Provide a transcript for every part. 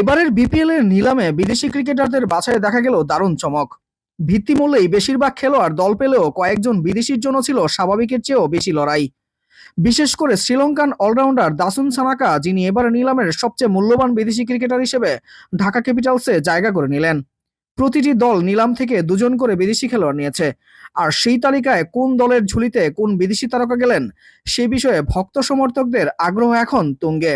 এবারের বিপিএল এর নিলামে বিদেশি ক্রিকেটারদের বাছাইয়ে দেখা গেল দারুণ চমক। ভিত্তিমূল্যেই বেশিরভাগ খেলোয়াড় দল পেলেও কয়েকজন বিদেশির জন্য ছিল স্বাভাবিকের চেয়েও বেশি লড়াই। বিশেষ করে শ্রীলঙ্কান অলরাউন্ডার দাসুন সানাকা, যিনি এবার নিলামের সবচেয়ে মূল্যবান বিদেশি ক্রিকেটার হিসেবে ঢাকা ক্যাপিটালসে জায়গা করে নিলেন। প্রতিটি দল নিলাম থেকে দুজন করে বিদেশি খেলোয়াড় নিয়েছে। আর সেই তালিকায় কোন দলের ঝুলিতে কোন বিদেশি তারকা গেলেন, সে বিষয়ে ভক্ত সমর্থকদের আগ্রহ এখন তুঙ্গে।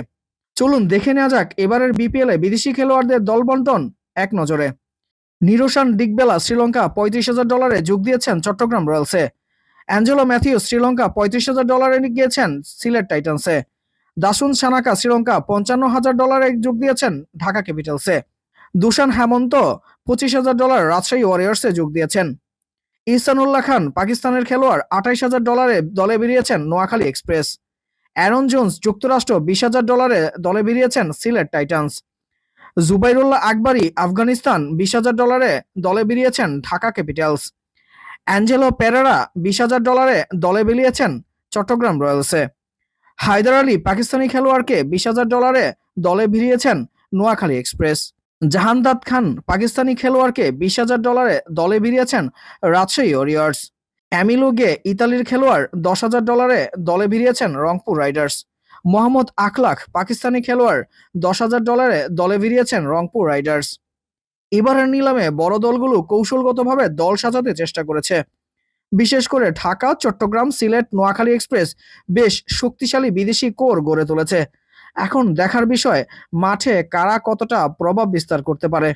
চলুন দেখে নেওয়া যাক এবারের বিপিএল বিদেশি খেলোয়াড়দের দল বন্টন এক নজরে। নিরোশান ডিগবেলা শ্রীলঙ্কা পঁয়ত্রিশ হাজার ডলারে যোগ দিয়েছেন চট্টগ্রাম রয়্যালসে। অ্যাঞ্জেলো ম্যাথিউ শ্রীলঙ্কা পঁয়ত্রিশ হাজার ডলারে গিয়েছেন সিলেট টাইটান্সে। দাসুন সানাকা শ্রীলঙ্কা পঞ্চান্ন হাজার ডলারে যোগ দিয়েছেন ঢাকা ক্যাপিটালসে। দুশান হেমন্ত পঁচিশ হাজার ডলার রাজশাহী ওয়ারিয়ার্সে যোগ দিয়েছেন। ইহসানুল্লাহ খান পাকিস্তানের খেলোয়াড় আঠাইশ হাজার ডলারে দলে বেরিয়েছেন নোয়াখালী এক্সপ্রেস। অ্যারন জোন্স যুক্তরাষ্ট্র বিশ হাজার ডলারে দলে বেরিয়েছেন সিলেট টাইটান্স। জুবাইরুল্লাহ আকবরী আফগানিস্তান বিশ হাজার ডলারে দলে বেরিয়েছেন ঢাকা ক্যাপিটালস। অ্যাঞ্জেলো পেরেরা বিশ হাজার ডলারে দলে বেরিয়েছেন চট্টগ্রাম রয়্যালসে। হায়দার আলী পাকিস্তানি খেলোয়াড়কে বিশ হাজার ডলারে দলে ভিড়িয়েছেন নোয়াখালী এক্সপ্রেস। জাহানদাদ খান পাকিস্তানি খেলোয়াড়কে বিশ হাজার ডলারে দলে ভিড়িয়েছেন রাজশাহী ওরিয়ার্স অ্যামিলোগে ইতালির খেলোয়াড় দশ হাজার ডলারে দলে ভিড়িয়েছেন রংপুর রাইডার্স। মোহাম্মদ আখলাখ পাকিস্তানি খেলোয়াড় দশ হাজার ডলারে দলে ভিড়িয়েছেন রংপুর রাইডার্স। এবারের নিলামে বড় দলগুলো কৌশলগতভাবে দল সাজাতে চেষ্টা করেছে। বিশেষ করে ঢাকা, চট্টগ্রাম, সিলেট, নোয়াখালী এক্সপ্রেস বেশ শক্তিশালী বিদেশি কোর গড়ে তুলেছে। এখন দেখার বিষয়, মাঠে কারা কতটা প্রভাব বিস্তার করতে পারে?